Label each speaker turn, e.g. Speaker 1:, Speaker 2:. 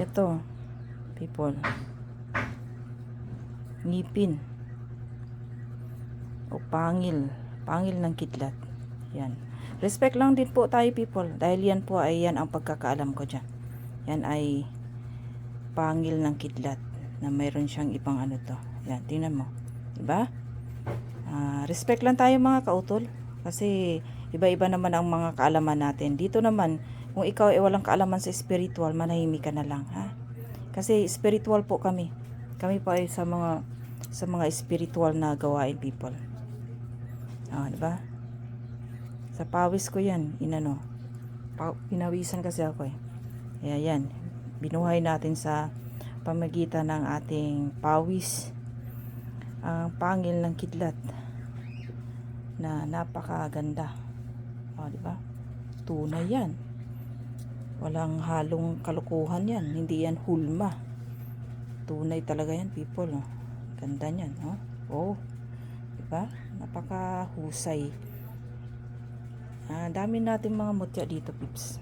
Speaker 1: Ito, people. Ngipin. O pangil. Pangil ng kidlat. Yan. Respect lang din po tayo people. Dahil yan po ay yan ang pagkakaalam ko dyan. Yan ay pangil ng kidlat. Na mayroon siyang ibang ano to. Yan, tingnan mo. Diba? Ah, respect lang tayo mga kautol. Kasi iba-iba naman ang mga kaalaman natin. Dito naman, kung ikaw ay walang kaalaman sa spiritual, manahimik ka na lang, ha? Kasi spiritual po kami. Kami pa ay sa mga sa mga spiritual na gawain people. Ah, di ba? Sa pawis ko 'yan, inano. Pa, pinawisan kasi ako eh. Kaya yan, binuhay natin sa pamagitan ng ating pawis ang pangil ng kidlat na napakaganda. O, di ba? Tunay yan. Walang halong kalukuhan yan. Hindi yan hulma. Tunay talaga yan, people. Oh. Ganda niyan, oh. Oh. Di ba? Napakahusay. Ah, dami natin mga mutya dito, pips.